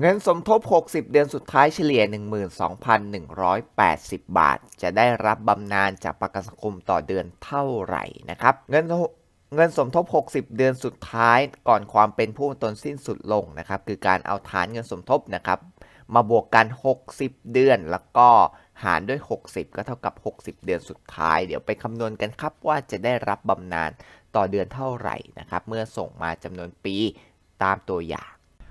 เงินสมทบ 60 เดือนสุดท้ายเฉลี่ย 12,180 บาท จะได้รับบำนาญจากประกันสังคมต่อเดือนเท่าไหร่นะครับ เงินเงินสมทบ 60 เดือนสุดท้ายก่อนความเป็นผู้ตนสิ้นสุดลงนะครับ คือการเอาฐานเงินสมทบนะครับ มาบวกกัน 60 เดือนแล้วก็หารด้วย 60 ก็เท่ากับ 60 เดือนสุดท้าย เดี๋ยวไปคำนวณกันครับว่าจะได้รับบำนาญต่อเดือนเท่าไหร่นะครับ เมื่อส่งมาจำนวนปีตามตัวอย่าง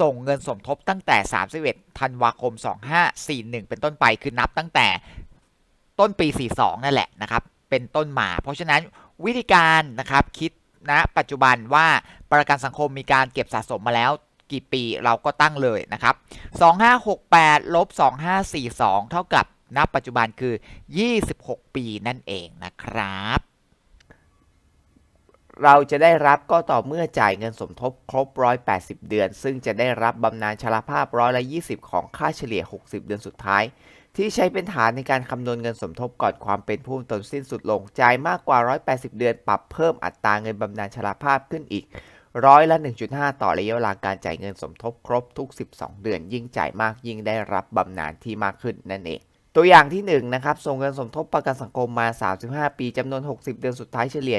ส่งเงินสมทบตั้งแต่ 31 ธันวาคม 2541 เป็นต้นไปคือนับตั้งแต่ต้นปี 42 นั่นแหละนะครับ เป็นต้นมา เพราะฉะนั้นวิธีการนะครับคิดนะปัจจุบันว่าประกันสังคมมีการเก็บสะสมมาแล้วกี่ปีเราก็ตั้งเลยนะครับ 2568ลบ2542 เท่ากับณปัจจุบันคือ 26 ปีนั่นเองนะครับ เราจะได้รับก็ต่อเมื่อจ่ายเงินสมทบครบ 180 เดือน ซึ่งจะได้รับบำนาญชราภาพร้อยละ20 ของค่าเฉลี่ย 60 เดือนสุดท้าย ที่ใช้เป็นฐานในการคำนวณเงินสมทบก่อนความเป็นผู้ตนสิ้นสุดลง จ่ายมากกว่า 180 เดือน ปรับเพิ่มอัตราเงินบำนาญชราภาพขึ้นอีกร้อยละ 1.5 ต่อระยะเวลาการจ่ายเงินสมทบครบทุก 12 เดือน ยิ่งจ่ายมากยิ่งได้รับบำนาญที่มากขึ้นนั่นเอง ตัวอย่างที่1นะครับส่งเงินสมทบประกันสังคมมา 35 ปีจำนวน 60 เดือนสุดท้ายเฉลี่ย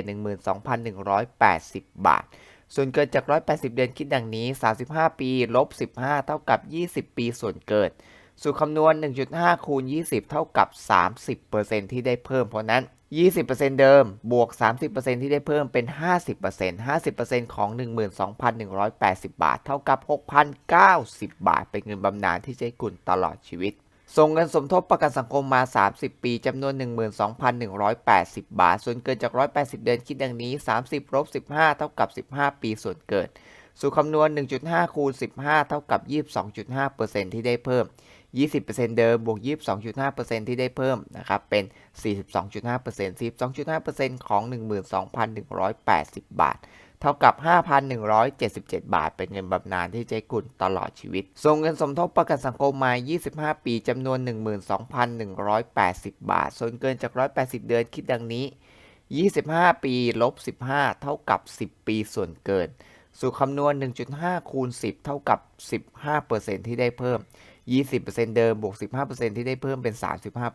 12,180 บาท ส่วนเกินจาก 180 เดือนคิดดังนี้ 35 ปีลบ15 เท่ากับ 20 ปีส่วนเกินสูตรคำนวณ 1.5 คูณ 20 เท่ากับ 30%ที่ได้เพิ่มเพราะนั้น 20%เดิม บวก 30%ที่ได้เพิ่มเป็น 50% 50%ของ 12,180 บาท เท่ากับ 6,090 บาท เป็นเงินบำนาญที่จะให้คุณตลอดชีวิต ส่งเงินสมทบประกันสังคมมา 30 ปี จำนวน 12,180 บาท ส่วนเกินจาก 180 เดือนคิดดังนี้ 30ลบ15 เท่ากับ 15 ปีส่วนเกินสูตรคำนวณ 1.5 คูณ 15 เท่ากับ 22.5%ที่ได้เพิ่ม 20%เดิมบวก 22.5%ที่ได้เพิ่มนะครับเป็น 42.5% 42.5%ของ 12,180 บาท เท่ากับ 5,177 บาท เป็นเงินบำนาญที่จะให้คุณตลอดชีวิต ส่งเงินสมทบประกันสังคมมา 25 ปีจำนวน 12,180 บาท ส่วนเกินจาก 180 เดือนคิดดังนี้ 25 ปีลบ 15 เท่ากับ 10 ปีส่วนเกินสูตรคำนวณ 1.5 คูณ 10 เท่ากับ 15%ที่ได้เพิ่ม 20%เดิมบวก 15%ที่ได้เพิ่มเป็น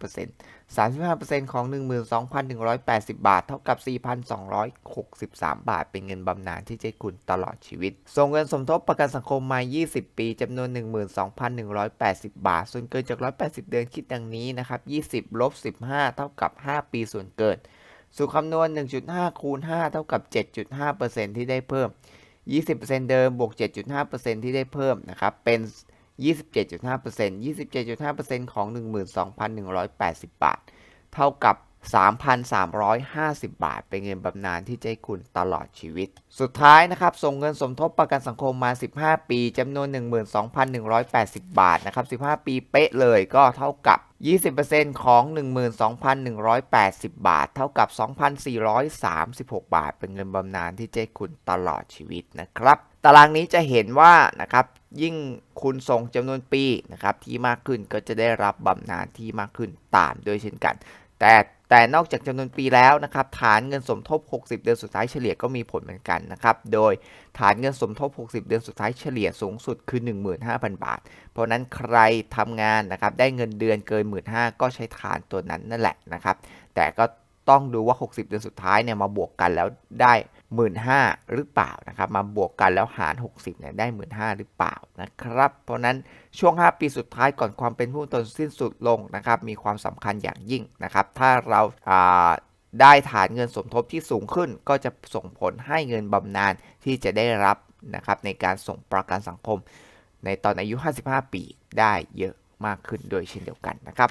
35% 35%ของ 12,180 บาท เท่ากับ 4,263 บาท เป็นเงินบำนาญที่จะคุณตลอดชีวิต ส่งเงินสมทบประกันสังคมมา 20 ปีจำนวน 12,180 บาท ส่วนเกินจาก 180 เดือนคิดดังนี้นะครับ 20 ลบ 15 เท่ากับ 5 ปีส่วนเกินสูตรคำนวณ 1.5 คูณ 5 เท่ากับ 7.5%ที่ได้เพิ่ม 20%เดิมบวก 7.5%ที่ได้เพิ่มนะครับ เป็น 27.5% 27.5%ของ 12,180 บาท เท่ากับ 3,350 บาท เป็นเงินบำนาญที่จะให้คุณตลอดชีวิต สุดท้ายนะครับ ส่งเงินสมทบประกันสังคมมา 15 ปีจำนวน 12,180 บาทนะครับ 15 ปีเป๊ะเลยก็เท่ากับ 20%ของ 12,180 บาท เท่ากับ 2,436 บาท เป็นเงินบำนาญที่จะให้คุณตลอดชีวิตนะครับ ตารางนี้จะเห็นว่านะครับยิ่งคุณส่งจำนวนปีนะครับที่มากขึ้นก็จะได้รับบำนาญที่มากขึ้นตามด้วยเช่นกัน แต่ แต่นอกจากจำนวนปีแล้วนะครับฐานเงินสมทบ 60 เดือนสุดท้ายเฉลี่ยก็มีผลเหมือนกันนะครับ โดยฐานเงินสมทบ 60 เดือนสุดท้ายเฉลี่ยสูงสุดคือ 15,000 บาท เพราะนั้นใครทำงานนะครับได้เงินเดือนเกิน 15,000 ก็ใช้ฐานตัวนั้นนั่นแหละนะครับ แต่ก็ ต้องดูว่า 60 เดือนสุดท้ายเนี่ยมาบวกกันแล้วได้ 15,000หรือเปล่านะครับ มาบวกกันแล้วหาร 60เนี่ยได้ 15,000หรือเปล่านะครับ เพราะนั้นช่วง 5 ปีสุดท้ายก่อนความเป็นผู้ตนสิ้นสุดลงนะครับ มีความสำคัญอย่างยิ่งนะครับ ถ้าเราได้ฐานเงินสมทบที่สูงขึ้น ก็จะส่งผลให้เงินบำนาญที่จะได้รับนะครับในการส่งประกันสังคม ในตอนอายุ 55 ปีได้เยอะมากขึ้นโดยเช่นเดียวกันนะครับ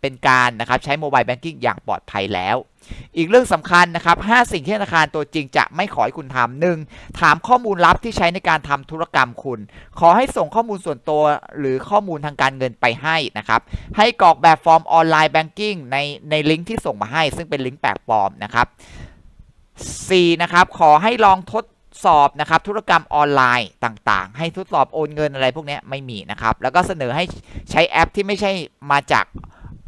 เป็นการนะครับใช้โมบายแบงกิ้งอย่างปลอดภัยแล้ว อีกเรื่องสำคัญนะครับ 5 สิ่งที่ธนาคารตัวจริงจะไม่ขอให้คุณทำหนึ่งถามข้อมูลลับที่ใช้ในการทำธุรกรรมคุณ ขอให้ส่งข้อมูลส่วนตัวหรือข้อมูลทางการเงินไปให้นะครับ ให้กรอกแบบฟอร์มออนไลน์แบงกิ้งในในลิงก์ที่ส่งมาให้ ซึ่งเป็นลิงก์แปลกปลอมนะครับ 4. นะครับขอให้ลองทดสอบนะครับธุรกรรมออนไลน์ต่างๆ ให้ทดสอบโอนเงินอะไรพวกนี้ไม่มีนะครับ แล้วก็เสนอให้ใช้แอปที่ไม่ใช่มาจาก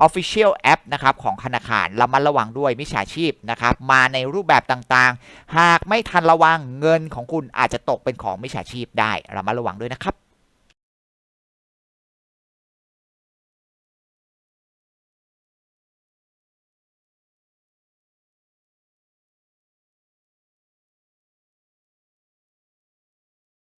Official App นะครับของธนาคารระมัดระวังด้วยมิจฉาชีพนะครับมาในรูปแบบต่างๆ หากไม่ทันระวังเงินของคุณอาจจะตกเป็นของมิจฉาชีพได้ระมัดระวังด้วยนะครับ